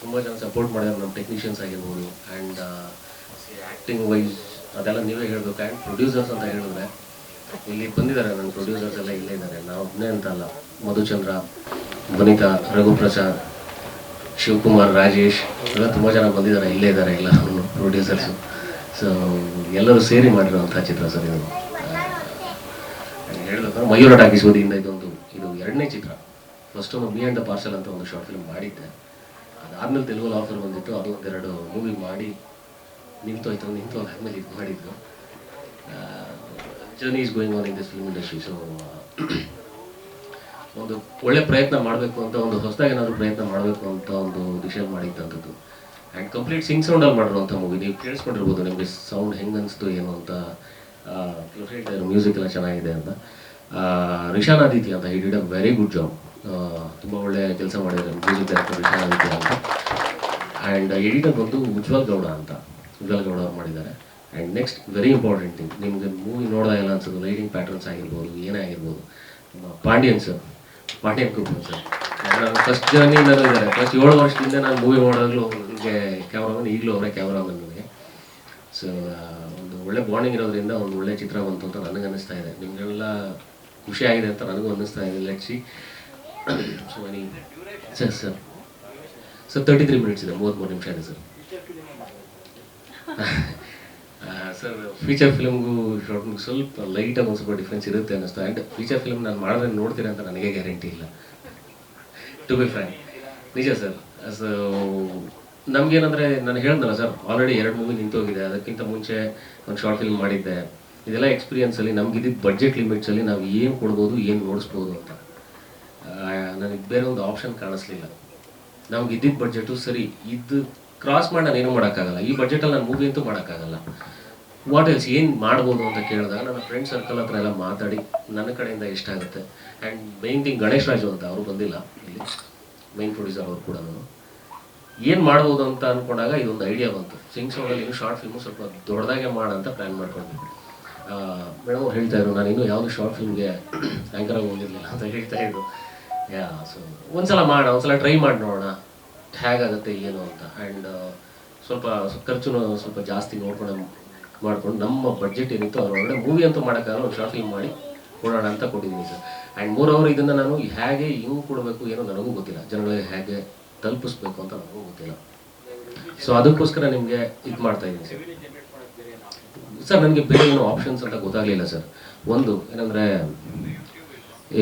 ತುಂಬ ಜನ ಸಪೋರ್ಟ್ ಮಾಡಿದ್ದಾರೆ ನಮ್ಮ ಟೆಕ್ನಿಷಿಯನ್ಸ್ ಆಗಿರ್ಬೋದು ಆ್ಯಂಡ್ ಆ್ಯಕ್ಟಿಂಗ್ ವೈಸ್ ಅದೆಲ್ಲ ನೀವೇ ಹೇಳಬೇಕು ಆ್ಯಂಡ್ ಪ್ರೊಡ್ಯೂಸರ್ಸ್ ಅಂತ ಹೇಳಿದ್ರೆ, ಇಲ್ಲಿ ಬಂದಿದ್ದಾರೆ ನನ್ನ ಪ್ರೊಡ್ಯೂಸರ್ಸ್ ಎಲ್ಲ ಇಲ್ಲೇ ಇದ್ದಾರೆ. ನಾವು ಒಬ್ಬನೇ ಅಂತ ಅಲ್ಲ. ಮಧುಚಂದ್ರ ವನಿತಾ ರಘುಪ್ರಸಾದ್, ಶಿವಕುಮಾರ್, ರಾಜೇಶ್, ಎಲ್ಲ ತುಂಬ ಜನ ಬಂದಿದ್ದಾರೆ, ಇಲ್ಲೇ ಇದ್ದಾರೆ ಎಲ್ಲ ಪ್ರೊಡ್ಯೂಸರ್ಸು ಸೊ ಎಲ್ಲರೂ ಸೇರಿ ಮಾಡಿರುವಂಥ ಚಿತ್ರ ಸರ್ ಇದು. ಹೇಳಬೇಕಂದ್ರೆ ಮಯೂರ ಟಾಕೀಸ್ ವತಿಯಿಂದ ಇದೊಂದು, ಇದು ಎರಡನೇ ಚಿತ್ರ. ಫಸ್ಟ್ ಒಂದು ಮೀ ಆ್ಯಂಡ್ ದ ಪಾರ್ಸಲ್ ಅಂತ ಒಂದು ಶಾರ್ಟ್ ಫಿಲ್ಮ್ ಮಾಡಿದ್ದೆ. ಅದಾದ್ಮೇಲೆ ತೆಲುಗಲ್ಲಿ ಆಫರ್ ಬಂದಿತ್ತು. ಅದು ಒಂದೆರಡು ಮೂವಿ ಮಾಡಿ ನಿಂತೋಯ್ತು, ನಿಂತು ಆದ್ಮೇಲೆ ಇದು ಮಾಡಿದ್ದು. Journey is going on in this film industry so ಒಂದು ಒಳ್ಳೆ ಪ್ರಯತ್ನ ಮಾಡಬೇಕು ಅಂತ, ಒಂದು ಹೊಸದಾಗಿ ಏನಾದರೂ ಪ್ರಯತ್ನ ಮಾಡಬೇಕು ಅಂತ ಒಂದು ಡಿಸೈಡ್ ಮಾಡಿದ್ದಂಥದ್ದು. ಆ್ಯಂಡ್ ಕಂಪ್ಲೀಟ್ ಸಿಂಗ್ ಸೌಂಡಲ್ಲಿ ಮಾಡಿರುವಂಥ ಮೂವಿ ನೀವು ಕೇಳಿಸ್ಕೊಂಡಿರ್ಬೋದು ನಿಮಗೆ ಸೌಂಡ್ ಹೆಂಗೆ ಅನಿಸ್ತು, ಏನು ಅಂತ. ಮ್ಯೂಸಿಕ್ ಎಲ್ಲ ಚೆನ್ನಾಗಿದೆ ಅಂತ. ರಿಷಾನ್ ಆದಿತ್ಯ ಅಂತ he did a very good job ತುಂಬ ಒಳ್ಳೆ ಕೆಲಸ ಮಾಡಿದ್ದಾರೆ ಮ್ಯೂಸಿಕ್ ಡೈರೆಕ್ಟರ್ ಅಂತ. ಆ್ಯಂಡ್ ಎಡಿಟರ್ ಬಂದು ಉಜ್ವಲ್ ಗೌಡ ಅಂತ. ಉಜ್ವಲ್ ಗೌಡ ಅವ್ರು ಮಾಡಿದ್ದಾರೆ. And next very important thing ನಿಮಗೆ ಮೂವಿ ನೋಡಿದಾಗೆಲ್ಲ ಅನ್ಸೋದು ಲೈಟಿಂಗ್ ಪ್ಯಾಟರ್ನ್ಸ್ ಆಗಿರ್ಬೋದು, ಏನೇ ಆಗಿರ್ಬೋದು. ನಮ್ಮ ಪಾಂಡ್ಯನ್ ಸರ್ ಪಾಂಡ್ಯನ್ ಕುಪ್ಪನ್ ಸರ್ ನಾನು ಫಸ್ಟ್ ಜರ್ನಿಯಿಂದ ಇದ್ದಾರೆ. ಫಸ್ಟ್ ಏಳು ವರ್ಷದಿಂದ ನಾನು ಮೂವಿ ಮಾಡೋವಾಗಲೂ ನನಗೆ ಕ್ಯಾಮ್ರಾಮನ್ ಈಗಲೂ ಅವರೇ ಕ್ಯಾಮ್ರಾಮನ್ ನನಗೆ ಸೊ ಒಂದು ಒಳ್ಳೆ ಬಾಂಡಿಂಗ್ ಇರೋದ್ರಿಂದ ಒಂದು ಒಳ್ಳೆ ಚಿತ್ರ ಬಂತು ಅಂತ ನನಗೆ ಅನ್ನಿಸ್ತಾ ಇದೆ. ನಿಮಗೆಲ್ಲ ಖುಷಿ ಆಗಿದೆ ಅಂತ ನನಗೂ ಅನ್ನಿಸ್ತಾ ಇದೆ. Let's see so money sir sir sir thirty three minutes ಇದೆ ಮೂವತ್ತ್ಮೂರು ನಿಮಿಷ ಇದೆ ಸರ್ ಸರ್ ಫೀಚರ್ ಫಿಲ್ಮ್ಗೂ ಶಾರ್ಟ್ಗೂ ಸ್ವಲ್ಪ ಲೈಟಾಗಿ ಒಂದು ಸ್ವಲ್ಪ ಡಿಫ್ರೆನ್ಸ್ ಇರುತ್ತೆ ಅನ್ನಿಸ್ತು ಆ್ಯಂಡ್ ಫೀಚರ್ ಫಿಲ್ಮ್ ನಾನು ಮಾಡಿದ್ರೆ ನೋಡ್ತೀರಾ ಅಂತ ನನಗೆ ಗ್ಯಾರಂಟಿ ಇಲ್ಲ. ಟು ಬಿ ಫ್ರ್ಯಾಂಕ್ ನಿಜ ಸರ್ ಸೊ ನಮಗೇನಂದರೆ, ನಾನು ಹೇಳ್ದಲ್ಲ ಸರ್ ಆಲ್ರೆಡಿ ಎರಡು ಮೂವಿ ನಿಂತೋಗಿದೆ. ಅದಕ್ಕಿಂತ ಮುಂಚೆ ಒಂದು ಶಾರ್ಟ್ ಫಿಲ್ಮ್ ಮಾಡಿದ್ದೆ. ಇದೆಲ್ಲ ಎಕ್ಸ್ಪೀರಿಯನ್ಸಲ್ಲಿ ನಮ್ಗೆ ಇದ್ದಿದ್ದು ಬಡ್ಜೆಟ್ ಲಿಮಿಟ್ಸಲ್ಲಿ ನಾವು ಏನು ಕೊಡ್ಬೋದು, ಏನು ನೋಡಿಸ್ಬೋದು ಅಂತ. ನನಗೆ ಬೇರೆ ಒಂದು ಆಪ್ಷನ್ ಕಾಣಿಸ್ಲಿಲ್ಲ. ನಮ್ಗೆ ಇದ್ದಿದ್ದ ಬಡ್ಜೆಟು ಸರಿ, ಇದು ಕ್ರಾಸ್ ಮಾಡಿ ನಾನು ಏನೂ ಮಾಡೋಕ್ಕಾಗಲ್ಲ. ಈ ಬಡ್ಜೆಟಲ್ಲಿ ನಾನು ಮೂವಿ ಅಂತೂ ಮಾಡೋಕ್ಕಾಗಲ್ಲ. ವಾಟ್ ಎಲ್ಸ್ ಏನು ಮಾಡ್ಬೋದು ಅಂತ ಕೇಳಿದಾಗ ನನ್ನ ಫ್ರೆಂಡ್ ಸರ್ಕಲ್ ಹತ್ರ ಎಲ್ಲ ಮಾತಾಡಿ, ನನ್ನ ಕಡೆಯಿಂದ ಎಷ್ಟಾಗುತ್ತೆ and main thing Ganesh Raju ಅಂತ ಅವರು ಬಂದಿಲ್ಲ ಇಲ್ಲಿ. ಮೈನ್ ಪ್ರೊಡ್ಯೂಸರ್ ಅವರು ಕೂಡ ಏನು ಮಾಡ್ಬೋದು ಅಂತ ಅಂದ್ಕೊಂಡಾಗ ಇದೊಂದು ಐಡಿಯಾ ಬಂತು. ಸಿಂಗ್ ಸೌಂಡಲ್ಲಿ ಇನ್ನು ಶಾರ್ಟ್ ಫಿಲ್ಮು ಸ್ವಲ್ಪ ದೊಡ್ಡದಾಗೆ ಮಾಡ ಅಂತ ಪ್ಲ್ಯಾನ್ ಮಾಡ್ಕೊಂಡ್ವಿ. ಮೇಡಮ್ ಅವ್ರು ಹೇಳ್ತಾ ಇದ್ರು, ನಾನು ಇನ್ನೂ ಯಾವುದು ಶಾರ್ಟ್ ಫಿಲ್ಮ್ಗೆ ಆ್ಯಂಕರ್ ಆಗಿ ಹೋಗಿರಲಿಲ್ಲ ಅಂತ ಹೇಳ್ತಾ ಇದ್ರು. ಯಾ ಸೊ ಒಂದ್ಸಲ ಮಾಡೋಣ ಒಂದ್ಸಲ ಟ್ರೈ ಮಾಡಿ ನೋಡೋಣ ಹೇಗಾಗುತ್ತೆ ಏನು ಅಂತ. ಆ್ಯಂಡ್ ಸ್ವಲ್ಪ ಖರ್ಚು ಸ್ವಲ್ಪ ಜಾಸ್ತಿ ನೋಡ್ಕೊಂಡು ಮಾಡ್ಕೊಂಡು ನಮ್ಮ ಬಡ್ಜೆಟ್ ಏನಿತ್ತು ಅದರೊಳಗಡೆ ಮೂವಿ ಅಂತೂ ಮಾಡೋಕ್ಕಾಗಲ್ಲ, ಒಂದು ಶಾರ್ಟ್ ಫಿಲ್ಮ್ ಮಾಡಿ ಕೊಡೋಣ ಅಂತ ಕೊಟ್ಟಿದ್ದೀನಿ ಸರ್. ಆ್ಯಂಡ್ ಮೂರು ಅವರು ಇದನ್ನು ನಾನು ಹೇಗೆ ಇವು ಕೊಡಬೇಕು ಏನೋ ನನಗೂ ಗೊತ್ತಿಲ್ಲ. ಜನಗಳಿಗೆ ಹೇಗೆ ತಲುಪಿಸ್ಬೇಕು ಅಂತ ನನಗೂ ಗೊತ್ತಿಲ್ಲ. ಸೊ ಅದಕ್ಕೋಸ್ಕರ ನಿಮಗೆ ಇದು ಮಾಡ್ತಾ ಇದ್ದೀನಿ ಸರ್. ಸರ್, ನನಗೆ ಬೇರೆ ಏನೋ ಆಪ್ಷನ್ಸ್ ಅಂತ ಗೊತ್ತಾಗಲಿಲ್ಲ ಸರ್. ಒಂದು, ಏನಂದರೆ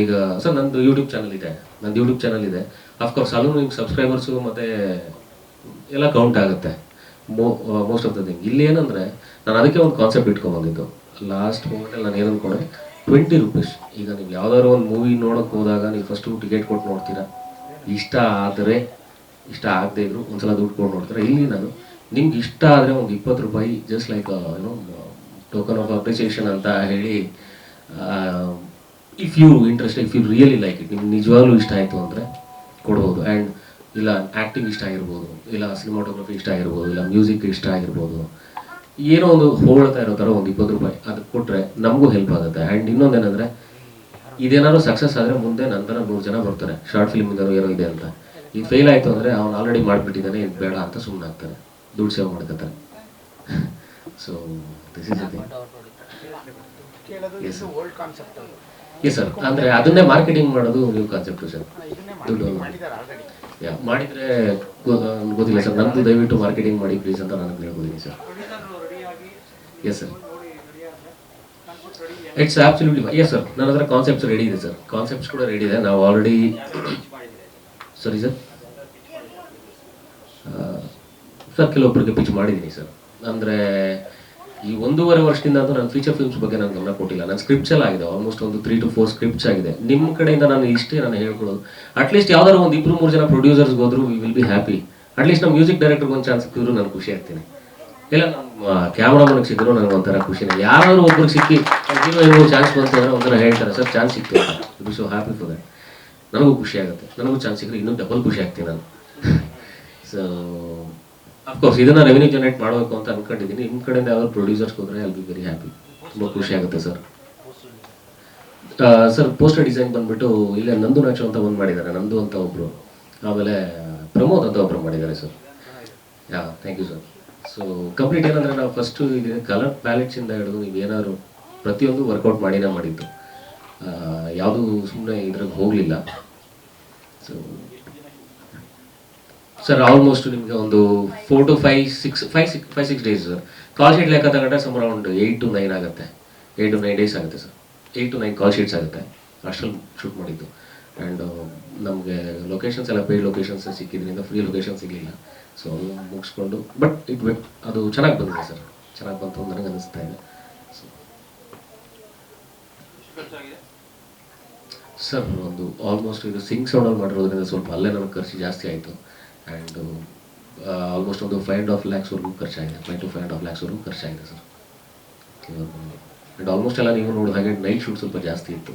ಈಗ, ಸರ್, ನಂದು ಯೂಟ್ಯೂಬ್ ಚಾನಲ್ ಇದೆ. ನಂದು ಯೂಟ್ಯೂಬ್ ಚಾನಲ್ ಇದೆ. ಅಫ್ಕೋರ್ಸ್ ಅಲ್ಲೂ ನಿಮ್ಗೆ ಸಬ್ಸ್ಕ್ರೈಬರ್ಸು ಮತ್ತು ಎಲ್ಲ ಕೌಂಟ್ ಆಗುತ್ತೆ. ಮೋ ಮೋಸ್ಟ್ ಆಫ್ ದ ಥಿಂಗ್ ಇಲ್ಲಿ ಏನಂದರೆ, ನಾನು ಅದಕ್ಕೆ ಒಂದು ಕಾನ್ಸೆಪ್ಟ್ ಇಟ್ಕೊಂಬಂದಿದ್ದು ಲಾಸ್ಟ್ ಮೂಮೆಂಟಲ್ಲಿ ನಾನು ಏನು ಅಂದ್ಕೊಂಡೆ ಟ್ವೆಂಟಿ ರುಪೀಸ್ ಈಗ ನೀವು ಯಾವ್ದಾದ್ರು ಒಂದು ಮೂವಿ ನೋಡೋಕೆ ಹೋದಾಗ, ನೀವು ಫಸ್ಟು ಟಿಕೆಟ್ ಕೊಟ್ಟು ನೋಡ್ತೀರಾ? ಇಷ್ಟ ಆದರೆ, ಇಷ್ಟ ಆಗದೆ ಇದ್ರು ಒಂದ್ಸಲ ದುಡ್ಡು ಕೊಟ್ಟು ನೋಡ್ತೀರಾ? ಇಲ್ಲಿ ನಾನು, ನಿಮ್ಗೆ ಇಷ್ಟ ಆದರೆ ಒಂದು ಇಪ್ಪತ್ತು ರೂಪಾಯಿ ಜಸ್ಟ್ ಲೈಕ್ ಏನೋ ಟೋಕನ್ ಆಫ್ ಅಪ್ರಿಸಿಯೇಷನ್ ಅಂತ ಹೇಳಿ if you interest if you really like it ನಿಮ್ಗೆ ನಿಜವಾಗ್ಲೂ ಇಷ್ಟ ಆಯಿತು ಅಂದರೆ ಕೊಡ್ಬೋದು. ಆ್ಯಂಡ್ ಇಲ್ಲ ಆ್ಯಕ್ಟಿಂಗ್ ಇಷ್ಟ ಆಗಿರ್ಬೋದು, ಇಲ್ಲ ಸಿನಿಮಾಟೋಗ್ರಫಿ ಇಷ್ಟ ಆಗಿರ್ಬೋದು, ಇಲ್ಲ ಮ್ಯೂಸಿಕ್ ಇಷ್ಟ ಆಗಿರ್ಬೋದು, ಏನೋ ಒಂದು ಹೋಗ್ತಾ ಇರೋ ಥರ ಒಂದು ಇಪ್ಪತ್ತು ರೂಪಾಯಿ ಅದು ಕೊಟ್ಟರೆ ನಮಗೂ ಹೆಲ್ಪ್ ಆಗುತ್ತೆ. ಆ್ಯಂಡ್ ಇನ್ನೊಂದೇನೆಂದರೆ ಇದೇನಾದ್ರು ಸಕ್ಸಸ್ ಆದರೆ ಮುಂದೆ ನಂತರ ನೂರು ಜನ ಬರ್ತಾರೆ ಶಾರ್ಟ್ ಫಿಲ್ಮ್ ಇದ್ದಾರೋ ಏನೋ ಇದೆ ಅಂತ. ಈಗ ಫೇಲ್ ಆಯಿತು ಅಂದರೆ ಅವ್ನು ಆಲ್ರೆಡಿ ಮಾಡಿಬಿಟ್ಟಿದ್ದಾನೆ, ಇದು ಬೇಡ ಅಂತ ಸುಮ್ಮನೆ ಆಗ್ತಾರೆ ದುಡ್ಡು ಸೇವ್ ಮಾಡ್ಕೊತಾರೆ so this is thing yes sir ಅಂದ್ರೆ ಅದನ್ನೇ ಮಾರ್ಕೆಟಿಂಗ್ ಮಾಡೋದು ನೀವು ಕಾನ್ಸೆಪ್ಟ್ ಸರ್ ದುಡ್ಡು ಮಾಡಿದರೆ ಗೊತ್ತಿಲ್ಲ ಸರ್ ನಂದು ದಯವಿಟ್ಟು ಮಾರ್ಕೆಟಿಂಗ್ ಮಾಡಿ ಪ್ಲೀಸ್ ಅಂತ ನಾನು ಹೇಳ್ಬೋದಿನಿ sir yes sir it's absolutely yes sir ನನ್ನ ಹತ್ರ ಕಾನ್ಸೆಪ್ಟ್ಸ್ ರೆಡಿ ಇದೆ ಸರ್ ಕಾನ್ಸೆಪ್ಟ್ಸ್ ಕೂಡ ರೆಡಿ ಇದೆ. ನಾವು ಆಲ್ರೆಡಿ ಸರಿ ಸರ್ ಸರ್ ಕೆಲವೊಬ್ಬರಿಗೆ ಪಿಚ್ ಮಾಡಿದ್ದೀನಿ ಸರ್ ಅಂದರೆ ಈ ಒಂದೂವರೆ ವರ್ಷದಿಂದ ಅಂತೂ ನಾನು ಫೀಚರ್ ಫಿಲ್ಮ್ಸ್ ಬಗ್ಗೆ ನಾನು ಗಮನ ಕೊಟ್ಟಿಲ್ಲ. ನನ್ನ ಸ್ಕ್ರಿಪ್ಟ್ಸ್ ಎಲ್ಲ ಆಗಿದೆ ಆಲ್ಮೋಸ್ಟ್ ಒಂದು ತ್ರೀ ಟು ಫೋರ್ ಸ್ಕ್ರಿಪ್ಟ್ಸ್ ಆಗಿದೆ. ನಿಮ್ಮ ಕಡೆಯಿಂದ ನಾನು ಇಷ್ಟೇ ನಾನು ಹೇಳ್ಕೊಳ್ಳೋದು. ಅಟ್ಲೀಸ್ಟ್ ಯಾವ್ದಾದ್ರು ಒಂದು ಇಬ್ಬರು ಮೂರು ಜನ ಪ್ರೊಡ್ಯೂಸರ್ಸ್ಗೆ ಹೋದ್ರು we will be happy at least ನಮ್ಮ ಮ್ಯೂಸಿಕ್ ಡೈರೆಕ್ಟರ್ಗೆ ಒಂದು ಚಾನ್ಸ್ ಸಿಕ್ಕಿದ್ರು ನಾನು ಖುಷಿ ಆಗ್ತೀನಿ. ಇಲ್ಲ, ನಮ್ಮ ಕ್ಯಾಮ್ರಾಮನ್ಗೆ ಸಿಕ್ಕಿದ್ರು ನನಗೆ ಒಂಥರ ಖುಷಿನೇ. ಯಾರಾದರೂ ಒಬ್ರಿಗೆ ಸಿಕ್ಕಿ ಹೀರೋ ಚಾನ್ಸ್ ಬಂತು ಅಂದರೆ ಒಂಥರ ಹೇಳ್ತಾರೆ, ಸರ್ ಚಾನ್ಸ್ ಸಿಕ್ತು ಅಂತ. ಸೊ ಹ್ಯಾಪಿ ಫಾರ್ ದಟ್ ನನಗೂ ಖುಷಿ ಆಗುತ್ತೆ. ನನಗೂ ಚಾನ್ಸ್ ಸಿಕ್ಕರೆ ಇನ್ನೂ ಡಬಲ್ ಖುಷಿ ಆಗ್ತೀನಿ ನಾನು. ಸೊ ಅಫ್ಕೋರ್ಸ್ ಇದನ್ನ ರೆವೆನ್ಯೂ ಜನರೇಟ್ ಮಾಡಬೇಕು ಅಂತ ಅನ್ಕೊಂಡಿದ್ದೀನಿ. ನಿಮ್ಮ ಕಡೆಯಿಂದ ಯಾವ್ದಾದ್ರು ಪ್ರೊಡ್ಯೂಸರ್ಸ್ ಹೋದ್ರೆ ಐಲ್ ಬಿ ವೆರಿ ಹ್ಯಾಪಿ ತುಂಬ ಖುಷಿ ಆಗುತ್ತೆ ಸರ್ ಸರ್ ಪೋಸ್ಟರ್ ಡಿಸೈನ್ ಬಂದ್ಬಿಟ್ಟು ಇಲ್ಲೇ ನಂದು ನಾಚು ಅಂತ ಒಂದು ಮಾಡಿದ್ದಾರೆ, ನಂದು ಅಂತ ಒಬ್ರು. ಆಮೇಲೆ ಪ್ರಮೋದ್ ಅಂತ ಒಬ್ರು ಮಾಡಿದ್ದಾರೆ sir ya thank you sir so complete ಏನಂದ್ರೆ ನಾವು ಫಸ್ಟು ಇದು ಕಲರ್ ಪ್ಯಾಲೆಟ್ಸಿಂದ ಹಿಡಿದು ನೀವು ಏನಾದ್ರು ಪ್ರತಿಯೊಂದು ವರ್ಕೌಟ್ ಮಾಡಿನೇ ಮಾಡಿದ್ದು. ಯಾವುದು ಸುಮ್ಮನೆ ಇದ್ರಾಗ ಹೋಗಲಿಲ್ಲ. ಸೊ ಸರ್ ಆಲ್ಮೋಸ್ಟ್ ನಿಮಗೆ ಒಂದು four to five six five six five six days call sheet ಲೆಕ್ಕ ತಗೊಂಡ್ರೆ some around eight to nine ಆಗುತ್ತೆ. ಏಯ್ಟ್ ಟು ನೈನ್ ಡೇಸ್ ಆಗುತ್ತೆ sir eight to nine call sheets ಆಗುತ್ತೆ. ಅಷ್ಟರಲ್ಲಿ ಶೂಟ್ ಮಾಡಿದ್ದು. ಆ್ಯಂಡ್ ನಮಗೆ ಲೊಕೇಶನ್ಸ್ ಎಲ್ಲ ಪೇಯ್ಡ್ ಲೊಕೇಶನ್ಸ್ ಸಿಕ್ಕಿದ್ರಿಂದ ಫ್ರೀ ಲೊಕೇಶನ್ ಸಿಗಲಿಲ್ಲ. ಸೊ ಅದು ಮುಗಿಸ್ಕೊಂಡು ಬಟ್ ಇಟ್ ಅದು ಚೆನ್ನಾಗಿ ಬಂದಿದೆ ಸರ್ ಚೆನ್ನಾಗಿ ಬಂತು ಅಂತ ನನಗೆ ಅನಿಸ್ತಾ ಇದೆ. ಸರ್ ಒಂದು ಆಲ್ಮೋಸ್ಟ್ ಇದು ಸಿಂಗ್ ಸೌಂಡಲ್ಲಿ ಮಾಡಿರೋದ್ರಿಂದ ಸ್ವಲ್ಪ ಅಲ್ಲೇ ನನಗೆ ಖರ್ಚು ಜಾಸ್ತಿ ಆಯಿತು. ಆ್ಯಂಡ್ ಆಲ್ಮೋಸ್ಟ್ ಒಂದು ಫೈವ್ ಆ್ಯಂಡ್ ಹಾಫ್ ಲ್ಯಾಕ್ಸ್ವರೆಗೂ ಖರ್ಚಾಗಿದೆ five to five and half ಲ್ಯಾಕ್ಸ್ವರೆಗೂ ಖರ್ಚಾಗಿದೆ ಸರ್ ಆ್ಯಂಡ್ ಆಲ್ಮೋಸ್ಟ್ ಎಲ್ಲ ನೀವು ನೋಡಿದ ಹಾಗೆ ನೈಟ್ ಶೂಟ್ ಸ್ವಲ್ಪ ಜಾಸ್ತಿ ಇತ್ತು.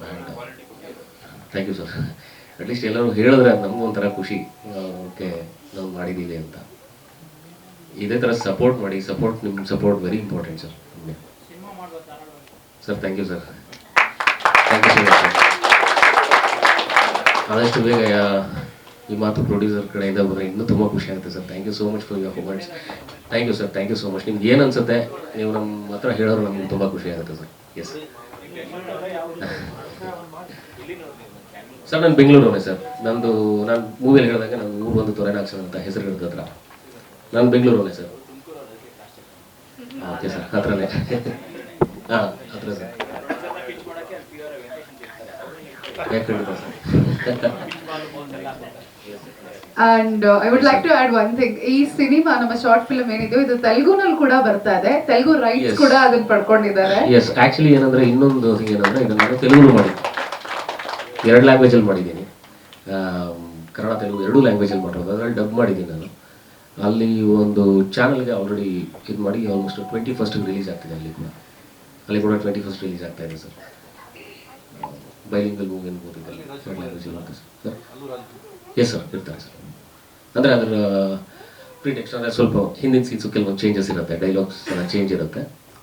And thank you sir at least ಎಲ್ಲರೂ ಹೇಳಿದ್ರೆ ನಮಗೂ ಒಂಥರ ಖುಷಿ ಓಕೆ, ನಾವು ಮಾಡಿದ್ದೀವಿ ಅಂತ. ಇದೇ ಥರ ಸಪೋರ್ಟ್ ಮಾಡಿ ಸಪೋರ್ಟ್ ನಿಮ್ಮ support very important sir sir thank you sir thank you so much sir ಆದಷ್ಟು ಬೇಗ ಈ ಮಾತು ಪ್ರೊಡ್ಯೂಸರ್ ಕಡೆಯಿಂದ ಬಂದರೆ ಇನ್ನೂ ತುಂಬ ಖುಷಿ ಆಗುತ್ತೆ sir. Thank you so much for your comments thank you sir thank you so much ನಿಮ್ಗೆ ಏನು ಅನ್ಸುತ್ತೆ? ನೀವು ನಮ್ಮ ಹತ್ರ ಹೇಳೋರು ನಮ್ಗೆ ತುಂಬ ಖುಷಿ ಆಗುತ್ತೆ ಸರ್. ಎಸ್ ಸರ್, ನಾನು ಬೆಂಗಳೂರವನೇ ಸರ್. ನಂದು, ನಾನು ಮೂವಿಯಲ್ಲಿ ಹೇಳಿದಾಗ ನಾನು ಊರು ಒಂದು ತೊರೆನಾಕ್ಸನ್ ಅಂತ ಹೆಸರು ಹಿಡಿದ ಹತ್ರ. ನಾನು ಬೆಂಗಳೂರವನೇ ಸರ್. ಓಕೆ ಸರ್ ಹತ್ರನೇ. ಹಾಂ, ಹತ್ರ ಸರ್. ಯಾಕೆ ಖಂಡಿತ sir? And I would like to add one thing ಈ ಸಿನಿಮಾ ನಮ್ಮ ಶಾರ್ಟ್ ಫಿಲ್ಮ್ ಏನಿದೆಯೋ ಇದು ತೆಲುಗುನಲ್ಲಿ ಕೂಡ ಬರ್ತಾ ಇದೆ. ತೆಲುಗು ರೈಟ್ಸ್. ಕೂಡ ಅದನ್ನ ಪಡ್ಕೊಂಡಿದ್ದಾರೆ. ಎಸ್ ಆ್ಯಕ್ಚುಲಿ ಏನಂದರೆ ಇನ್ನೊಂದು ಏನಂದರೆ ಇದನ್ನು ನಾನು ತೆಲುಗು ಮಾಡಿ ಎರಡು ಲ್ಯಾಂಗ್ವೇಜಲ್ಲಿ ಮಾಡಿದ್ದೀನಿ. ಆಮ್, ಕನ್ನಡ ತೆಲುಗು ಎರಡೂ ಲ್ಯಾಂಗ್ವೇಜಲ್ಲಿ ಮಾಡಿರೋದು. ಅದರಲ್ಲಿ ಡಬ್ ಮಾಡಿದ್ದೀನಿ ನಾನು. ಅಲ್ಲಿ ಒಂದು ಚಾನಲ್ಗೆ ಆಲ್ರೆಡಿ ಇದು ಮಾಡಿ ಆಲ್ಮೋಸ್ಟ್ ಟ್ವೆಂಟಿ ಫಸ್ಟ್ ರಿಲೀಸ್ ಆಗ್ತಿದೆ ಅಲ್ಲಿ ಕೂಡ. ಅಲ್ಲಿ ಕೂಡ ಟ್ವೆಂಟಿ ಫಸ್ಟ್ ರಿಲೀಸ್ ಆಗ್ತಾ ಇದೆ ಸರ್. ಬೈಲಿಂಗಲ್ ಮೂವಿ ಅನ್ಬೋದು ಇದರಲ್ಲಿ. ಎರಡು ಲ್ಯಾಂಗ್ವೇಜಲ್ಲಿ ಅಂತ ಸರ್. ಎಸ್ ಸರ್ ಇರ್ತಾರೆ ಸರ್. ಅಂದರೆ ಅದರ ಪ್ರೀ ಟೆಕ್ಸ್ಟ್ ಅಂದರೆ ಸ್ವಲ್ಪ ಹಿಂದಿನ ಸೀನ್ಸು ಕೆಲವೊಂದು ಚೇಂಜಸ್ ಇರುತ್ತೆ ಡೈಲಾಗ್ಸ್ ಎಲ್ಲ ಚೇಂಜ್ ಇರುತ್ತೆ.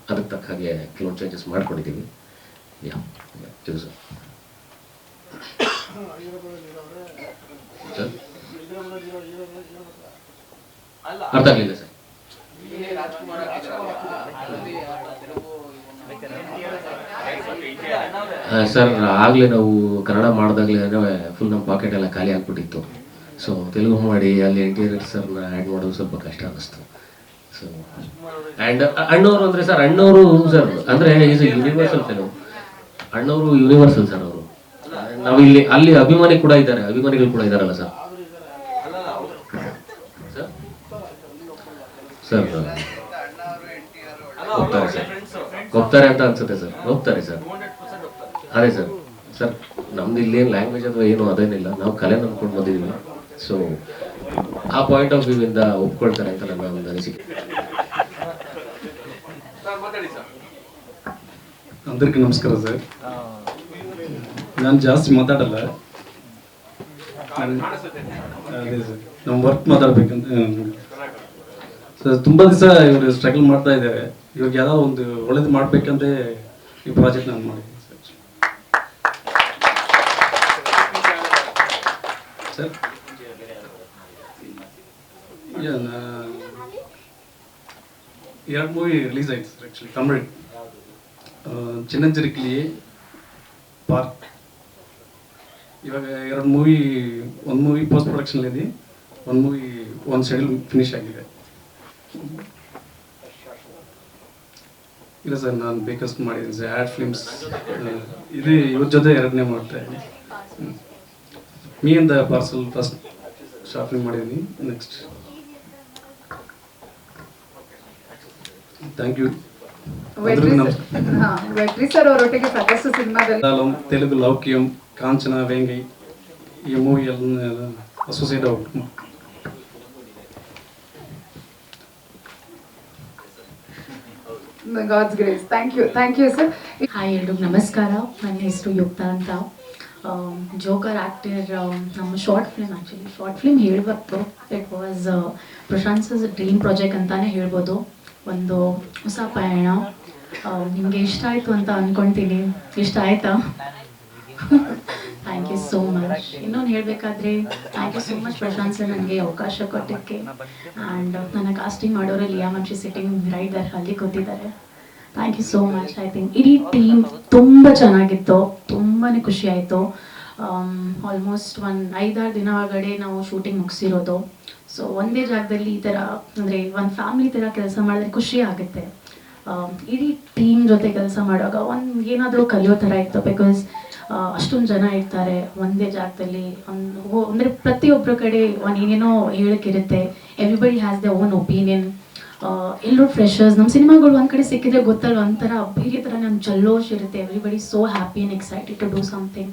ಅದಕ್ಕೆ ತಕ್ಕ ಹಾಗೆ ಕೆಲವೊಂದು ಚೇಂಜಸ್ ಮಾಡ್ಕೊಂಡಿದ್ದೀವಿ. ಯಾ ಅರ್ಥ ಆಗಲಿಲ್ಲ ಸರ್. ಸರ್, ಆಗಲೇ ನಾವು ಕನ್ನಡ ಮಾಡಿದಾಗಲೇ ಫುಲ್ ನಮ್ಮ ಪಾಕೆಟ್ ಎಲ್ಲ ಖಾಲಿ ಆಗ್ಬಿಟ್ಟಿತ್ತು. ಸೊ ತೆಲುಗು ಮಾಡಿ ಅಲ್ಲಿ ಆರ್ ಸರ್ನ ಆ್ಯಡ್ ಮಾಡೋದು ಸ್ವಲ್ಪ ಕಷ್ಟ ಅನ್ನಿಸ್ತು. ಸೊ ಆ್ಯಂಡ್ ಅಣ್ಣವರು ಅಂದರೆ ಸರ್ ಅಣ್ಣವರು ಸರ್ ಅಂದರೆ ಈಸ್ ಯೂನಿವರ್ಸಲ್ ಫಿಲಮ್ ಅಣ್ಣವರು ಯೂನಿವರ್ಸಲ್ ಸರ್ ಅವರು. ನಾವು ಇಲ್ಲಿ, ಅಲ್ಲಿ ಅಭಿಮಾನಿ ಕೂಡ ಇದ್ದಾರೆ, ಅಭಿಮಾನಿಗಳು ಕೂಡ ಇದ್ದಾರಲ್ಲ ಸರ್ ಸರ್ ಹೋಗ್ತಾರೆ ಸರ್ ಹೋಗ್ತಾರೆ ಅಂತ ಅನ್ಸುತ್ತೆ ಸರ್ ಹೋಗ್ತಾರೆ ಸರ್ ಅದೇ ಸರ್ ಸರ್ ನಮ್ದು ಇಲ್ಲಿ ಏನು ಲ್ಯಾಂಗ್ವೇಜ್ ಅಥವಾ ಏನು, ಅದೇನಿಲ್ಲ. ನಾವು ಕಲೆ ನಂಬ್ಕೊಂಡು ಬಂದಿದ್ದೀವಿ ಸೊ ಆ ಪಾಯಿಂಟ್ ಆಫ್ ವ್ಯೂ ಇಂದ ಒಪ್ಕೊಳ್ತಾರೆ ಅಂತ ನನ್ನ ಒಂದು ಅನಿಸಿಕೆ అందరికీ నమస్కారం సార్ ನಾನು ಜಾಸ್ತಿ ಮಾತಾಡಲ್ಲ ನಾನ್- ಅದೇ ಸರ್ ನಮ್ಮ ವರ್ಕ್ ಮಾತಾಡ್ಬೇಕಂತ ಸರ್ ತುಂಬ ದಿವಸ ಇವರು ಸ್ಟ್ರಗಲ್ ಮಾಡ್ತಾ ಇದ್ದಾರೆ ಇವಾಗ ಯಾವುದೋ ಒಂದು ಒಳ್ಳೇದು ಮಾಡ್ಬೇಕಂತ ಈ ಪ್ರಾಜೆಕ್ಟ್ ನಾನು ಮಾಡಿದ್ದೀನಿ ಸರ್ ಸರ್ ಇಲ್ಲ ನಾ ಎರಡು ಮೂವಿ ರಿಲೀಸ್ ಆಯ್ತು ಸರ್ ಆ್ಯಕ್ಚುಲಿ ತಮಿಳ್ ಚಿನ್ನಂಜರಿಕಲಿ ಪಾರ್ಕ್ ಇವಾಗ ಎರಡು ಮೂವಿ ಒಂದು ಮೂವಿ ಪೋಸ್ಟ್ ಪ್ರೊಡಕ್ಷನ್ ಇದೆ ಒಂದು ಮೂವಿ ಒಂದು ಶೆಡ್ಯೂಲ್ ಫಿನಿಶ್ ಆಗಿದೆ. ಇಲ್ಲ ಸರ್ ನಾನು ಬೇಕಷ್ಟು ಮಾಡಿದ್ದೀನಿ ಸರ್ ಆ್ಯಡ್ ಫಿಲ್ಮ್ಸ್ ಇದು ಇವ್ರ ಜೊತೆ ಎರಡನೇ ಮಾಡ್ತಾ ಇದ್ದೀನಿ. ಮೀ ಇಂದ ಪಾರ್ಸಲ್ ಫಸ್ಟ್ ಶಾಪಿಂಗ್ ಮಾಡಿದ್ದೀನಿ next thank you Vetri Telugu Loukyam Kanchana Vengi ಈ ಮೂವಿ ಎಲ್ಲ ಅಸೋಸಿಯೇಟ್ ಆಗಿ ಹಾಯ್ ಎಲ್ರಿಗೂ ನಮಸ್ಕಾರ ನನ್ನ ಹೆಸರು ಯುಕ್ತ ಅಂತ. ಜೋಕರ್ ಆಕ್ಟರ್ ನಮ್ಮ short film actually short film ಹೇಳ್ಬೋದು it was Prashanth dream project ಅಂತಾನೆ ಹೇಳ್ಬೋದು. ಒಂದು ಹೊಸ ಪಯಣ. ನಿಮಗೆ ಇಷ್ಟ ಆಯ್ತು ಅಂತ ಅನ್ಕೊಂತೀನಿ. ಇಷ್ಟ ಆಯ್ತಾ? ಥ್ಯಾಂಕ್ ಯು ಸೋ ಮಚ್ ಇನ್ನೊಂದು ಹೇಳಬೇಕಾದ್ರೆ thank you so much Prashanth sir ನನಗೆ ಅವಕಾಶ ಕೊಟ್ಟಕ್ಕೆ ಆ್ಯಂಡ್ ನನ್ನ ಕಾಸ್ಟಿಂಗ್ ಮಾಡೋರು ಲಿಯಾ ಸಿಟ್ಟಿಂಗ್ ರೈಡರ್ ಅಲ್ಲಿ ಕೂತಿದ್ದಾರೆ. Thank you so much I think ಇಡೀ ಟೀಮ್ ತುಂಬ ಚೆನ್ನಾಗಿತ್ತು. ತುಂಬಾ ಖುಷಿ ಆಯಿತು. ಆಲ್ಮೋಸ್ಟ್ ಒಂದು ಐದಾರು ದಿನ ಒಳಗಡೆ ನಾವು ಶೂಟಿಂಗ್ ಮುಗಿಸಿರೋದು. ಸೊ ಒಂದೇ ಜಾಗದಲ್ಲಿ ಈ ಥರ ಅಂದರೆ ಒಂದು ಫ್ಯಾಮಿಲಿ ಥರ ಕೆಲಸ ಮಾಡಿದ್ರೆ ಖುಷಿ ಆಗುತ್ತೆ. ಆಮ್, ಇಡೀ ಟೀಮ್ ಜೊತೆ ಕೆಲಸ ಮಾಡುವಾಗ ಒಂದು ಏನಾದರೂ ಕಲಿಯೋ ಥರ ಇತ್ತು. ಬಿಕಾಸ್ ಅಷ್ಟೊಂದು ಜನ ಇರ್ತಾರೆ ಒಂದೇ ಜಾಗದಲ್ಲಿ. ಒಂದು ಅಂದರೆ ಪ್ರತಿಯೊಬ್ಬರ ಕಡೆ ಒಂದು ಏನೇನೋ ಹೇಳಕ್ಕಿರುತ್ತೆ everybody has the own opinion ಎಲ್ಲರೂ ಫ್ರೆಶರ್ಸ್ ನಮ್ಮ ಸಿನಿಮಾಗಳು ಒಂದು ಕಡೆ ಸಿಕ್ಕಿದ್ರೆ ಗೊತ್ತಲ್ಲ ಒಂಥರ ಬೇರೆ ಥರ ನನ್ನ ಜಲ್ಲೋಶ್ ಇರುತ್ತೆ. Everybody so happy and excited to do something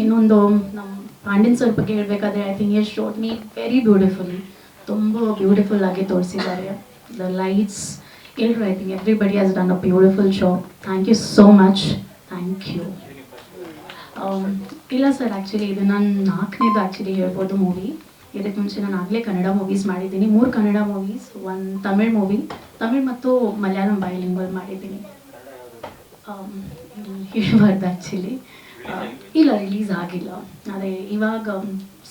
ಇನ್ನೊಂದು ನಮ್ಮ ಪಾಂಡ್ಯನ್ ಸರ್ ಬಗ್ಗೆ ಹೇಳಬೇಕಾದ್ರೆ I think Yash shot me very beautiful ತುಂಬ ಬ್ಯೂಟಿಫುಲ್ ಆಗಿ ತೋರಿಸಿದ್ದಾರೆ. ದ ಲೈಟ್ಸ್ ಎಲ್ಲರೂ I think everybody has done a beautiful show thank you so much thank you ಇಲ್ಲ sir actually ಇದು ನಾನು ನಾಲ್ಕನೇದು ಆ್ಯಕ್ಚುಲಿ ಹೇಳ್ಬೋದು ಮೂವಿ ಇದಕ್ಕೆ ಮುಂಚೆ ನಾನು ಆಗಲೇ ಕನ್ನಡ ಮೂವೀಸ್ ಮಾಡಿದ್ದೀನಿ. ಮೂರು Kannada movies one Tamil movie Tamil ಮತ್ತು ಮಲಯಾಳಂ ಬೈಲಿಂಗ್ವಲ್ ಮಾಡಿದ್ದೀನಿ. ಹೇಳ್ಬಾರ್ದು ಆ್ಯಕ್ಚುಲಿ ಇಲ್ಲ ರಿಲೀಸ್ ಆಗಿಲ್ಲ. ಅದೇ, ಇವಾಗ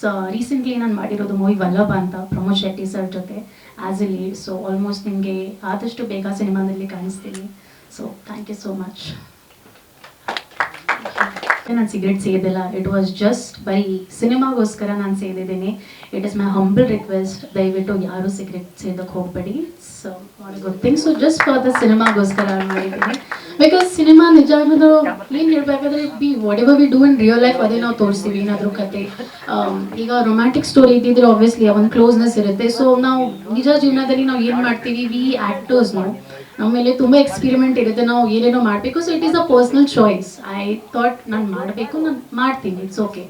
ಸ ರೀಸೆಂಟ್ಲಿ ನಾನು ಮಾಡಿರೋದು ಮೂವಿ ವಲ್ಲಭ ಅಂತ ಪ್ರಮೋದ್ ಶೆಟ್ಟಿ ಸರ್ ಜೊತೆ as a lead so almost ನಿಮಗೆ ಆದಷ್ಟು ಬೇಗ ಸಿನಿಮಾದಲ್ಲಿ ಕಾಣಿಸ್ತೀನಿ. So thank you so much ನಾನು ಸಿಗರೆಟ್ ಸೇದಿಲ್ಲ ಇಟ್ ವಾಸ್ ಜಸ್ಟ್ ಬೈ ಸಿನಿಮಾಗೋಸ್ಕರ ನಾನು ಸೇದಿದ್ದೀನಿ. It is my humble request ದಯವಿಟ್ಟು ಯಾರು ಸಿಗರೆಟ್ ಸೇದಕ್ಕೆ ಹೋಗಬೇಡಿ. So good thing so just for the ಸಿನಿಮಾಗೋಸ್ಕರ ಮಾಡಿದ್ದೀನಿ. ಬಿಕಾಸ್ ಸಿನಿಮಾ ನಿಜ ಅನ್ನೋದು ಏನು ಹೇಳ್ಬೇಕಾದ್ರೆ be whatever we do in real life ಅದೇ ನಾವು ತೋರಿಸ್ತೀವಿ ಏನಾದರೂ ಕತೆ. ಈಗ ರೊಮ್ಯಾಂಟಿಕ್ ಸ್ಟೋರಿ ಇದ್ದಿದ್ರೆ ಆಬ್ವಿಯಸ್ಲಿ ಒಂದು ಕ್ಲೋಸ್ನೆಸ್ ಇರುತ್ತೆ. ಸೊ ನಾವು ನಿಜ ಜೀವನದಲ್ಲಿ ನಾವು ಏನು ಮಾಡ್ತೀವಿ ವಿ ಆ್ಯಕ್ಟರ್ಸ್ ನಾವು. ನಮ್ಮ ಮೇಲೆ ತುಂಬ ಎಕ್ಸ್ಪಿರಿಮೆಂಟ್ ಇರುತ್ತೆ. ನಾವು ಏನೇನೋ ಮಾಡಬೇಕು. So it is a personal choice I thought ನಾನು ಮಾಡಬೇಕು, ನಾನು ಮಾಡ್ತೀನಿ. ಇಟ್ಸ್ ಓಕೆ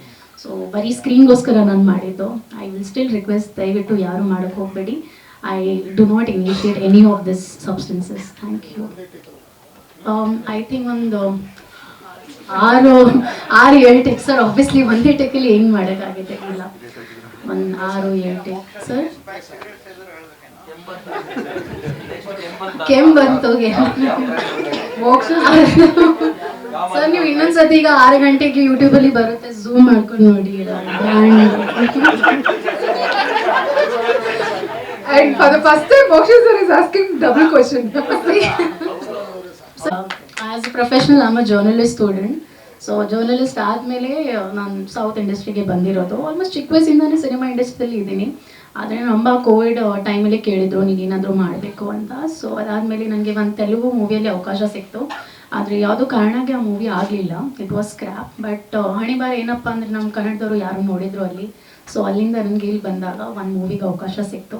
ಸೊ ಬರೀ ಸ್ಕ್ರೀನ್ಗೋಸ್ಕರ ನಾನು ಮಾಡಿದ್ದು. ಐ ವಿಲ್ ಸ್ಟಿಲ್ ರಿಕ್ವೆಸ್ಟ್ ದಯವಿಟ್ಟು ಯಾರು ಮಾಡೋಕ್ಕೆ ಹೋಗಬೇಡಿ. I do not initiate any of this substances thank you I think ಒಂದು ಆರು ಆರು, ಏಳು ಟೆಕ್ ಸರ್ ಆಬ್ವಿಯಸ್ಲಿ ಒಂದೇ ಟೆಕ್ಕಲ್ಲಿ ಏನು ಮಾಡೋಕ್ಕಾಗುತ್ತೆ ಇಲ್ಲ ಒಂದು ಆರು, ಏಳು ಟೆಕ್ ಸರ್ ಕೆಮ್ಮು ಬಂತು ಮೋಕ್ಷ ಸರ್ ನೀವು ಇನ್ನೊಂದ್ಸತಿ ಈಗ ಆರು ಗಂಟೆಗೆ ಯೂಟ್ಯೂಬಲ್ಲಿ ಬರುತ್ತೆ ಝೂಮ್ ಮಾಡ್ಕೊಂಡು ನೋಡಿ And for the first time, Moksha sir is asking double question. As a professional am a journalist student so journalist ಆದಮೇಲೆ ನಾನು ಸೌತ್ ಇಂಡಸ್ಟ್ರಿಗೆ ಬಂದಿರೋದು. ಆಲ್ಮೋಸ್ಟ್ ಚಿಕ್ಕ ವಯಸ್ಸಿಂದಾನೇ ಸಿನಿಮಾ ಇಂಡಸ್ಟ್ರಿಯಲ್ಲಿ ಇದ್ದೀನಿ. ಆದರೆ ನಮ್ಮ ಕೋವಿಡ್ ಟೈಮಲ್ಲಿ ಕೇಳಿದ್ರು ನೀನೇನಾದರೂ ಮಾಡಬೇಕು ಅಂತ. ಸೊ ಅದಾದಮೇಲೆ ನನಗೆ ಒಂದು ತೆಲುಗು ಮೂವಿಯಲ್ಲಿ ಅವಕಾಶ ಸಿಕ್ತು. ಆದರೆ ಯಾವುದೋ ಕಾರಣಕ್ಕೆ ಆ ಮೂವಿ ಆಗಲಿಲ್ಲ. ಇಟ್ ವಾಸ್ ಸ್ಕ್ರ್ಯಾಪ್ ಬಟ್ ಹಣಿಬಾರ್ ಏನಪ್ಪ ಅಂದರೆ ನಮ್ಮ ಕನ್ನಡದವರು ಯಾರು ನೋಡಿದ್ರು ಅಲ್ಲಿ. ಸೊ ಅಲ್ಲಿಂದ ನನಗೆ ಇಲ್ಲಿ ಬಂದಾಗ ಒಂದು ಮೂವಿಗೆ ಅವಕಾಶ ಸಿಕ್ತು.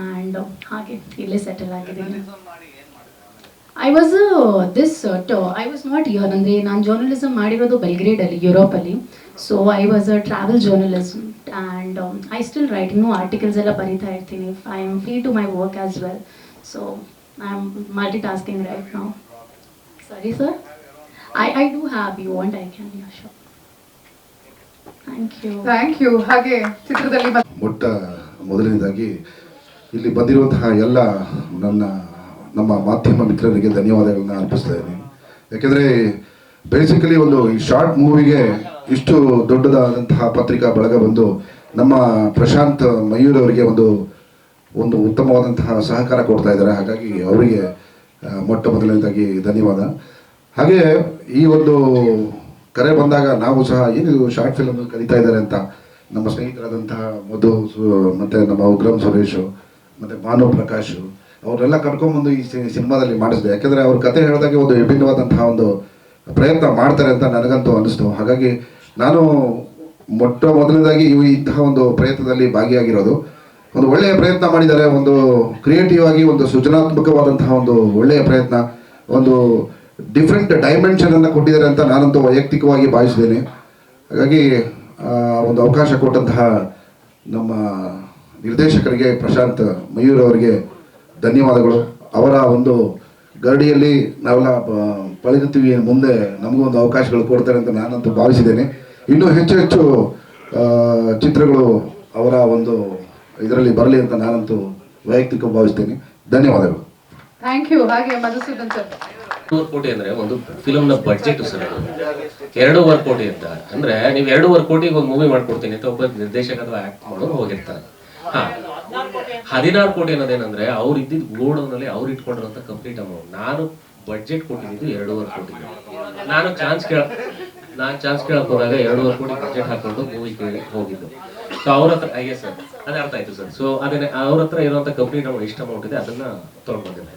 ಆ್ಯಂಡ್ ಹಾಗೆ ಇಲ್ಲೇ ಸೆಟಲ್ ಆಗಿದ್ದೀನಿ I was this I was not year ಅಂದರೆ ನಾನು ಜರ್ನಲಿಸಮ್ ಮಾಡಿರೋದು ಬೆಲ್ಗ್ರೇಡಲ್ಲಿ ಯುರೋಪಲ್ಲಿ so I was a travel journalist and I still write ಇನ್ನೂ ಆರ್ಟಿಕಲ್ಸ್ ಎಲ್ಲ ಬರಿತಾ ಇರ್ತೀನಿ. I am free to my work as well so I am multitasking right ನಾವು ಸರಿ sir I I do have you want I can you show thank you thank you ಹಾಗೆ ಚಿತ್ರದಲ್ಲಿ ಮೊಟ್ಟ ಮೊದಲನೇದಾಗಿ ಇಲ್ಲಿ ಬಂದಿರುವಂತಹ ಎಲ್ಲ ನನ್ನ ನಮ್ಮ ಮಾಧ್ಯಮ ಮಿತ್ರರಿಗೆ ಧನ್ಯವಾದಗಳನ್ನ ಅರ್ಪಿಸ್ತಾ ಇದ್ದೀನಿ. ಯಾಕೆಂದರೆ ಬೇಸಿಕಲಿ ಒಂದು ಈ ಶಾರ್ಟ್ ಮೂವಿಗೆ ಇಷ್ಟು ದೊಡ್ಡದಾದಂತಹ ಪತ್ರಿಕಾ ಬಳಗ ಬಂದು ನಮ್ಮ ಪ್ರಶಾಂತ್ ಮಯೂರ್ ಅವರಿಗೆ ಒಂದು ಒಂದು ಉತ್ತಮವಾದಂತಹ ಸಹಕಾರ ಕೊಡ್ತಾ ಇದ್ದಾರೆ. ಹಾಗಾಗಿ ಅವರಿಗೆ ಮೊಟ್ಟ ಮೊದಲನೇದಾಗಿ ಧನ್ಯವಾದ. ಹಾಗೆ ಈ ಒಂದು ಕರೆ ಬಂದಾಗ ನಾವು ಸಹ ಏನಿದು ಶಾರ್ಟ್ ಫಿಲಮ್ ಕಲಿತಾ ಇದ್ದಾರೆ ಅಂತ ನಮ್ಮ ಸ್ನೇಹಿತರಾದಂತಹ ಮಧು ಮತ್ತೆ ನಮ್ಮ ಉಗ್ರಂ ಸುರೇಶು, ಮತ್ತೆ ಭಾನು ಪ್ರಕಾಶ್ ಅವರೆಲ್ಲ ಕರ್ಕೊಂಡ್ಬಂದು ಈ ಸಿನಿಮಾದಲ್ಲಿ ಮಾಡಿಸಿದೆ. ಯಾಕೆಂದ್ರೆ ಅವ್ರ ಕತೆ ಹೇಳಿದಾಗ ಒಂದು ವಿಭಿನ್ನವಾದಂತಹ ಒಂದು ಪ್ರಯತ್ನ ಮಾಡ್ತಾರೆ ಅಂತ ನನಗಂತೂ ಅನಿಸ್ತು. ಹಾಗಾಗಿ ನಾನು ಮೊಟ್ಟ ಮೊದಲನೇದಾಗಿ ಇವು ಇಂತಹ ಒಂದು ಪ್ರಯತ್ನದಲ್ಲಿ ಭಾಗಿಯಾಗಿರೋದು. ಒಂದು ಒಳ್ಳೆಯ ಪ್ರಯತ್ನ ಮಾಡಿದ್ದಾರೆ ಒಂದು ಕ್ರಿಯೇಟಿವ್ ಆಗಿ, ಒಂದು ಸೃಜನಾತ್ಮಕವಾದಂತಹ ಒಂದು ಒಳ್ಳೆಯ ಪ್ರಯತ್ನ, ಒಂದು ಡಿಫ್ರೆಂಟ್ ಡೈಮೆನ್ಷನ್ ಅನ್ನು ಕೊಟ್ಟಿದ್ದಾರೆ ಅಂತ ನಾನಂತೂ ವೈಯಕ್ತಿಕವಾಗಿ ಭಾವಿಸಿದ್ದೇನೆ. ಹಾಗಾಗಿ ಒಂದು ಅವಕಾಶ ಕೊಟ್ಟಂತಹ ನಮ್ಮ ನಿರ್ದೇಶಕರಿಗೆ ಪ್ರಶಾಂತ್ ಮಯೂರ್ ಅವರಿಗೆ ಧನ್ಯವಾದಗಳು. ಅವರ ಒಂದು ಗರಡಿಯಲ್ಲಿ ನಾವೆಲ್ಲ ಪಳಗುತ್ತೀವಿ ಮುಂದೆ ನಮಗೂ ಒಂದು ಅವಕಾಶಗಳು ಕೊಡ್ತಾರೆ ಅಂತ ನಾನಂತೂ ಭಾವಿಸಿದ್ದೇನೆ. ಇನ್ನೂ ಹೆಚ್ಚು ಹೆಚ್ಚು ಚಿತ್ರಗಳು ಅವರ ಒಂದು ಇದರಲ್ಲಿ ಬರಲಿ ಅಂತ ನಾನಂತೂ ವೈಯಕ್ತಿಕ ಭಾವಿಸ್ತೇನೆ. ಧನ್ಯವಾದಗಳು. ಥ್ಯಾಂಕ್ ಯು ಹಾಗೆ ಮಧುಸೂದನ್ ಸರ್ ಎರಡೂವರೆ ಕೋಟಿ ಅಂದ್ರೆ ಒಂದು ಫಿಲಮ್ನ ಬಡ್ಜೆಟ್ ಸರ್ ಎರಡೂವರೆ ಕೋಟಿ ಅಂತ. ಅಂದ್ರೆ ನೀವು ಎರಡೂವರೆ ಕೋಟಿಗೆ ಒಂದು ಮೂವಿ ಮಾಡ್ಕೊಡ್ತೀನಿ ಅಂತ ಒಬ್ಬ ನಿರ್ದೇಶಕ ಅಥವಾ ಆಕ್ಟ್ ಮಾಡೋರು ಹೋಗಿರ್ತಾರೆ. ಹಾ. ಹದಿನಾರು ಕೋಟಿ ಅನ್ನೋದೇನಂದ್ರೆ ಅವ್ರು ಇದ್ದಿದ್ದು ಗೋಡೌನಲ್ಲಿ ಅವ್ರು ಇಟ್ಕೊಂಡಿರೋ ಕಂಪ್ಲೀಟ್ ಅಮೌಂಟ್ ನಾನು ಬಡ್ಜೆಟ್ ಕೊಟ್ಟಿದ್ದು ಎರಡೂವರೆ ಕೋಟಿ. ನಾನು ಚಾನ್ಸ್ ಕೇಳ ನಾನು ಚಾನ್ಸ್ ಕೇಳಕ್ ಹೋದಾಗ ಎರಡೂವರೆ ಕೋಟಿ ಬಜೆಟ್ ಹಾಕೊಂಡು ಮೂವಿ ಕೇಳಿ ಹೋಗಿದ್ದು. ಸೊ ಅವ್ರ ಹತ್ರ ಐಎಸ್ ಸರ್ ಅದೇ ಅರ್ಥ ಆಯ್ತು ಸರ್. ಸೊ ಅದನ್ನ ಅವ್ರ ಹತ್ರ ಇರುವಂತ ಕಂಪ್ನಿ ನಾವು ಇಷ್ಟ ಅಮೌಂಟ್ ಇದೆ ಅದನ್ನ ತೊಗೊಂಡ್ಬಂದಿಲ್ಲ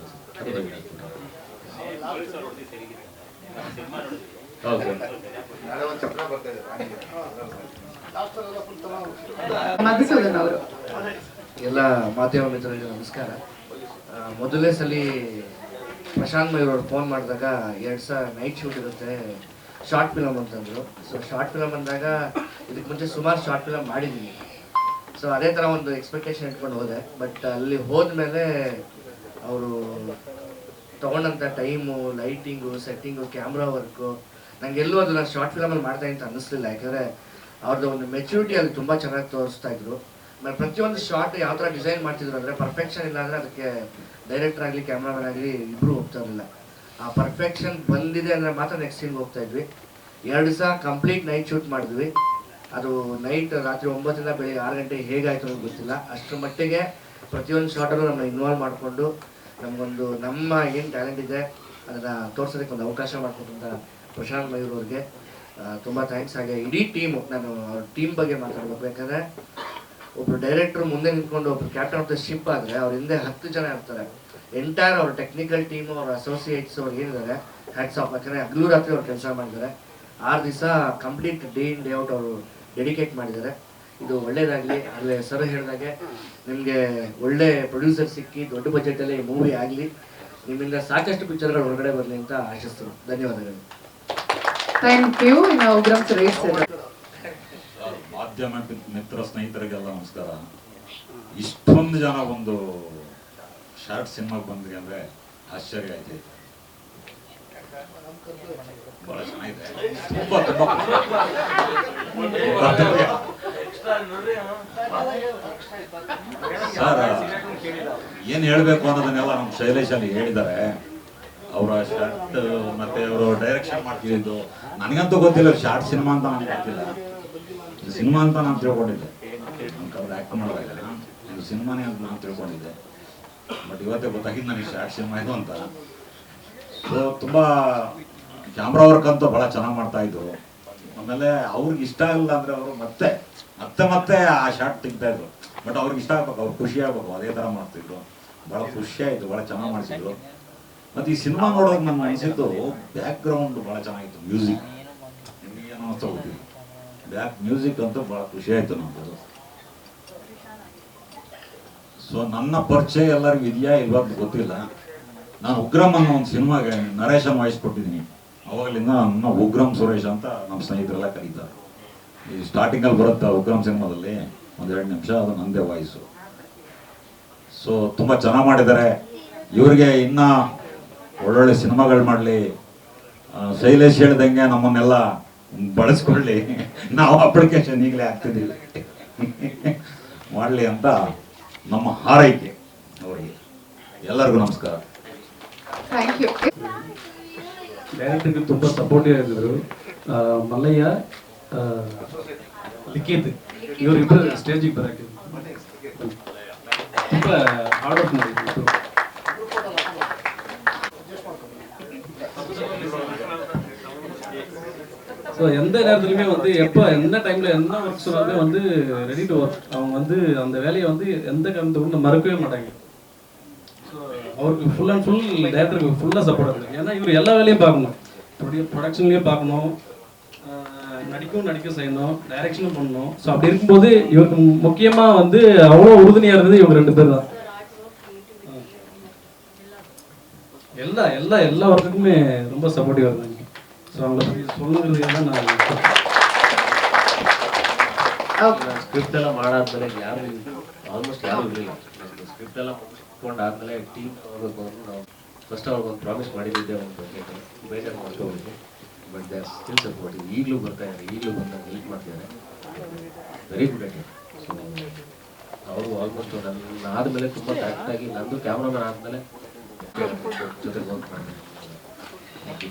ಎಲ್ಲ ಮಾಧ್ಯಮ ಮಿತ್ರರಿಗೆ ನಮಸ್ಕಾರ. ಮೊದಲೇ ಮೊದಲನೇ ಸಲ ಪ್ರಶಾಂತ್ ಮಯೂರ್ ಫೋನ್ ಮಾಡಿದಾಗ ಎರಡು ಸಾವಿರ ನೈಟ್ ಶೂಟ್ ಇರುತ್ತೆ ಶಾರ್ಟ್ ಫಿಲಮ್ ಅಂತಂದ್ರು. ಸೊ ಶಾರ್ಟ್ ಫಿಲಮ್ ಅಂದಾಗ ಇದಕ್ಕೆ ಮುಂಚೆ ಸುಮಾರು ಶಾರ್ಟ್ ಫಿಲಮ್ ಮಾಡಿದ್ದೀನಿ ಸೊ ಅದೇ ಥರ ಒಂದು ಎಕ್ಸ್ಪೆಕ್ಟೇಷನ್ ಇಟ್ಕೊಂಡು ಹೋದೆ. ಬಟ್ ಅಲ್ಲಿ ಹೋದ್ಮೇಲೆ ಅವರು ತೊಗೊಂಡಂಥ time lighting setting camera work ನನಗೆ ಎಲ್ಲೂ ಅದು ನಾನು ಶಾರ್ಟ್ ಫಿಲಮಲ್ಲಿ ಮಾಡ್ತಾ ಅಂತ ಅನ್ನಿಸ್ಲಿಲ್ಲ. ಯಾಕಂದರೆ ಅವ್ರದ್ದು ಒಂದು ಮೆಚುರಿಟಿ ಅಲ್ಲಿ ತುಂಬ ಚೆನ್ನಾಗಿ ತೋರಿಸ್ತಾ ಇದ್ರು. ಆಮೇಲೆ ಪ್ರತಿಯೊಂದು ಶಾರ್ಟ್ ಯಾವ ಥರ ಡಿಸೈನ್ ಮಾಡ್ತಿದ್ರು ಅಂದರೆ ಪರ್ಫೆಕ್ಷನ್ ಇಲ್ಲ ಅಂದರೆ ಅದಕ್ಕೆ ಡೈರೆಕ್ಟರ್ ಆಗಲಿ ಕ್ಯಾಮ್ರಾಮನ್ ಆಗಲಿ ಇಬ್ಬರು ಹೋಗ್ತಾ ಇರಲಿಲ್ಲ. ಆ ಪರ್ಫೆಕ್ಷನ್ ಬಂದಿದೆ ಅಂದರೆ ಮಾತ್ರ ನೆಕ್ಸ್ಟ್ ಸೀನ್ಗೆ ಹೋಗ್ತಾ ಇದ್ವಿ. ಎರಡು ದಿವಸ ಕಂಪ್ಲೀಟ್ ನೈಟ್ ಶೂಟ್ ಮಾಡಿದ್ವಿ. ಅದು ನೈಟ್ ರಾತ್ರಿ ಒಂಬತ್ತರಿಂದ ಬೆಳಿಗ್ಗೆ ಆರು ಗಂಟೆ ಹೇಗಾಯ್ತು ಅನ್ನೋದು ಗೊತ್ತಿಲ್ಲ. ಅಷ್ಟರ ಮಟ್ಟಿಗೆ ಪ್ರತಿಯೊಂದು ಶಾರ್ಟಲ್ಲೂ ನಮ್ಮನ್ನ ಇನ್ವಾಲ್ವ್ ಮಾಡಿಕೊಂಡು ನಮಗೊಂದು, ನಮ್ಮ ಏನು ಟ್ಯಾಲೆಂಟ್ ಇದೆ ಅದನ್ನು ತೋರ್ಸೋದಕ್ಕೆ ಒಂದು ಅವಕಾಶ ಮಾಡಿಕೊಟ್ಟಂಥ ಪ್ರಶಾಂತ್ ಮಯೂರ್ ಅವ್ರಿಗೆ. ತುಂಬ ಥ್ಯಾಂಕ್ಸ್ ಹಾಗೆ ಇಡೀ ಟೀಮು ನಾನು ಅವ್ರ ಟೀಮ್ ಬಗ್ಗೆ ಮಾತಾಡ್ಬೇಕು. ಯಾಕಂದರೆ ಒಬ್ರು ಡೈರೆಕ್ಟರ್ ಮುಂದೆ ನಿಂತ್ಕೊಂಡು ಒಬ್ರು ಕ್ಯಾಪ್ಟನ್ ಆಫ್ ದ ಶಿಪ್ ಆದರೆ ಅವ್ರ ಹಿಂದೆ ಹತ್ತು ಜನ ಇರ್ತಾರೆ. ಎಂಟೈರ್ ಅವ್ರ ಟೆಕ್ನಿಕಲ್ ಟೀಮ್ ಅವ್ರ ಅಸೋಸಿಯೇಟ್ಸ್ ಅವ್ರು ಏನಿದ್ದಾರೆ ಹ್ಯಾಟ್ಸ್ ಆಫ್ ಯಾಕಂದರೆ ಹಗಲು ರಾತ್ರಿ ಅವ್ರು ಕೆಲಸ ಮಾಡಿದ್ದಾರೆ ಆರು ದಿವಸ complete day in day out ಅವರು ಡೆಡಿಕೇಟ್ ಮಾಡಿದ್ದಾರೆ ಇದು ಒಳ್ಳೇದಾಗಲಿ. ಅಲ್ಲೇ ಸರ್ ಹೇಳಿದಾಗೆ, ನಿಮಗೆ ಒಳ್ಳೆ ಪ್ರೊಡ್ಯೂಸರ್ ಸಿಕ್ಕಿ ದೊಡ್ಡ ಬಜೆಟಲ್ಲಿ ಮೂವಿ ಆಗಲಿ. ನಿಮ್ಮಿಂದ ಸಾಕಷ್ಟು ಪಿಕ್ಚರ್ಗಳು ಹೊರಗಡೆ ಬರಲಿ ಅಂತ ಆಶಿಸ್ತರು ಧನ್ಯವಾದಗಳು. ಥ್ಯಾಂಕ್ ಯು ಇನ್ನು ಉಗ್ರಂ ಮಾಧ್ಯಮ ಮಿತ್- ಮಿತ್ರ ಸ್ನೇಹಿತರಿಗೆಲ್ಲ ನಮಸ್ಕಾರ. ಇಷ್ಟೊಂದು ಜನ ಒಂದು ಶಾರ್ಟ್ ಸಿನಿಮಾಗೆ ಬಂದ್ರಿ ಅಂದ್ರೆ ಆಶ್ಚರ್ಯ ಆಯ್ತು ಬಹಳ ಚೆನ್ನಾಗಿದೆ. ತುಂಬಾ ತುಂಬಾ ಸರ್, ಏನ್ ಹೇಳ್ಬೇಕು ಅನ್ನೋದನ್ನೆಲ್ಲ ನಮ್ ಶೈಲೇಶ್ ಅಲ್ಲಿ ಹೇಳಿದ್ದಾರೆ. ಅವರ ಶಾರ್ಟ್ ಮತ್ತೆ ಅವರು ಡೈರೆಕ್ಷನ್ ಮಾಡ್ತಿದ್ದು ನನಗಂತೂ ಗೊತ್ತಿಲ್ಲ ಶಾರ್ಟ್ ಸಿನಿಮಾ ಅಂತ ನನಗೆ ಗೊತ್ತಿಲ್ಲ. ಸಿನಿಮಾ ಅಂತ ನಾನು ತಿಳ್ಕೊಂಡಿದ್ದೆ. ಆ್ಯಕ್ಟ್ ಮಾಡಿದಾಗ ಇದು ಸಿನಿಮಾನೇ ಅಂತ ನಾನು ತಿಳ್ಕೊಂಡಿದ್ದೆ. ಬಟ್ ಇವತ್ತೇ ಗೊತ್ತಾಗಿದ್ದು ನನಗೆ ಶಾರ್ಟ್ ಸಿನಿಮಾ ಇದು ಅಂತ. ಸೊ ತುಂಬ ಕ್ಯಾಮ್ರಾ ವರ್ಕ್ ಅಂತೂ ಭಾಳ ಚೆನ್ನಾಗಿ ಮಾಡ್ತಾ ಇದ್ರು. ಆಮೇಲೆ ಅವ್ರಿಗೆ ಇಷ್ಟ ಆಗಲ್ಲ ಅಂದ್ರೆ ಅವರು ಮತ್ತೆ ಮತ್ತೆ ಮತ್ತೆ ಆ ಶಾರ್ಟ್ ತೆಗಿತಾ ಇದ್ರು. ಬಟ್ ಅವ್ರಿಗೆ ಇಷ್ಟ ಆಗ್ಬೇಕು, ಅವ್ರು ಖುಷಿ ಆಗ್ಬೇಕು. ಅದೇ ಥರ ಮಾಡ್ತಿದ್ರು. ಭಾಳ ಖುಷಿ ಆಯಿತು ಭಾಳ ಚೆನ್ನಾಗಿ ಮಾಡಿಸಿದ್ರು. ಮತ್ತೆ ಈ ಸಿನಿಮಾ ನೋಡೋಕೆ ನನ್ನ ಅನಿಸಿದ್ದು ಬ್ಯಾಕ್ ಗ್ರೌಂಡ್ ಭಾಳ ಚೆನ್ನಾಗಿತ್ತು ಮ್ಯೂಸಿಕ್ ನಿಮಗೆ ಏನೋ ಅನಿಸ್ತಾ ಗೊತ್ತಿಲ್ಲ ಬ್ಯಾಕ್ ಮ್ಯೂಸಿಕ್ ಅಂತ ಭಾಳ ಖುಷಿ ಆಯ್ತು ನಮ್ದು. ಸೊ ನನ್ನ ಪರಿಚಯ ಎಲ್ಲರಿಗೂ ಇದೆಯಾ ಇಲ್ವಾ ಅಂತ ಗೊತ್ತಿಲ್ಲ. ನಾನು ಉಗ್ರಂ ಅನ್ನೋ ಒಂದು ಸಿನಿಮಾಗೆ ನರೇಶ ವಾಯ್ಸ್ ಕೊಟ್ಟಿದ್ದೀನಿ. ಅವಾಗಲಿಂದ ನನ್ನ ಉಗ್ರಂ ಸುರೇಶ್ ಅಂತ ನಮ್ಮ ಸ್ನೇಹಿತರೆಲ್ಲ ಕರೀತಾರೆ. ಈ ಸ್ಟಾರ್ಟಿಂಗಲ್ಲಿ ಬರುತ್ತೆ ಉಗ್ರಂ ಸಿನಿಮಾದಲ್ಲಿ ಒಂದೆರಡು ನಿಮಿಷ, ಅದು ನಂದೇ ವಾಯ್ಸು ಸೊ ತುಂಬ ಚೆನ್ನಾಗಿ ಮಾಡಿದ್ದಾರೆ. ಇವ್ರಿಗೆ ಇನ್ನ ಒಳ್ಳೊಳ್ಳೆ ಸಿನಿಮಾಗಳು ಮಾಡಲಿ. ಶೈಲೇಶ್ ಹೇಳ್ದಂಗೆ ನಮ್ಮನ್ನೆಲ್ಲ ಬಳಸ್ಕೊಳ್ಳಿ. ನಾವು ಅಪ್ಲಿಕೇಶನ್ ಈಗಲೇ ಆಗ್ತಿದ್ದೀವಿ ಮಾಡಲಿ ಅಂತ ನಮ್ಮ ಹಾರೈಕೆ ಅವರಿಗೆ. ಎಲ್ಲರಿಗೂ ನಮಸ್ಕಾರ. ಥ್ಯಾಂಕ್ ಯು ಡೈರೆಕ್ಟರ್ಗೆ ತುಂಬ ಸಪೋರ್ಟಿವ್ ಆಗಿದ್ರು ಆ, ಮಲ್ಲಯ್ಯ ಲಿಖಿತ್ ಇವರಿಬ್ಬರು ಸ್ಟೇಜಿಗೆ ಬರೋಕ್ಕೆ. ತುಂಬ ಹಾರ್ಡ್ ವರ್ಕ್ ಮಾಡಿದ್ರು. ஸோ எந்த நேரத்துலையுமே வந்து எப்போ எந்த டைமில் என்ன ஒர்க் சொன்னாலுமே வந்து ரெடி டு ஒர்க் அவங்க வந்து அந்த வேலையை வந்து எந்த காரணத்துக்கும் மறக்கவே மாட்டாங்க. ஸோ அவருக்கு ஃபுல் அண்ட் ஃபுல் டேரக்டருக்கு ஃபுல்லாக சப்போர்ட் இருக்கு ஏன்னா இவர் எல்லா வேலையும் பார்க்கணும். இப்படி ப்ரொடக்ஷன்லேயும் பார்க்கணும். நடிக்கும் நடிக்கவும் நடிக்க செய்யணும். டைரக்ஷனும் பண்ணணும். ஸோ அப்படி இருக்கும்போது இவருக்கு முக்கியமாக வந்து அவ்வளோ உறுதுணையாக இருந்தது இவங்க ரெண்டு பேர் தான். எல்லா எல்லா எல்லா ஒர்க்குக்குமே ரொம்ப சப்போர்ட்டிவாக இருந்தாங்க. ஸோ அவங்கள பற்றி சொல்லுங்கிறது தான் நான் ಓಕೆ ಸ್ಕ್ರಿಪ್ಟ್ ಎಲ್ಲ ಮಾಡಾದ್ಮೇಲೆ ಯಾರು ಆಲ್ಮೋಸ್ಟ್ ಯಾರು ಇರಲಿಲ್ಲ ಸ್ಕ್ರಿಪ್ಟ್ ಎಲ್ಲ ಮುಗಿಸ್ಕೊಂಡಾದ್ಮೇಲೆ ಟೀಮ್ ತಗೋಬೇಕು ಅಂತ ನಾವು ಫಸ್ಟ್ ಅವ್ರಿಗೆ ಒಂದು ಪ್ರಾಮಿಸ್ ಮಾಡಿದ್ದೆ ಒಂದು ಬಗ್ಗೆ ಬೇಜಾರು ಮಾಡ್ಕೋಬೇಕು ಬಟ್ ದೇ ಸ್ಟಿಲ್ ಸಪೋರ್ಟ್ ಈಗಲೂ ಬರ್ತಾ ಇದ್ದಾರೆ ಈಗಲೂ ಬಂದಾಗ ಹೆಲ್ಪ್ ಮಾಡ್ತಿದ್ದಾರೆ ವೆರಿ ಗುಡ್ ಐಡಿಯಾ ಸೊ ಅವರು ಆಲ್ಮೋಸ್ಟ್ ನನ್ನ ಆದಮೇಲೆ ತುಂಬ ಕರೆಕ್ಟಾಗಿ ನಂದು ಕ್ಯಾಮ್ರಾಮನ್ ಆದಮೇಲೆ ಜೊತೆಗೆ ವರ್ಕ್ ಮಾಡಿದ್ದಾರೆ ಥ್ಯಾಂಕ್ ಯು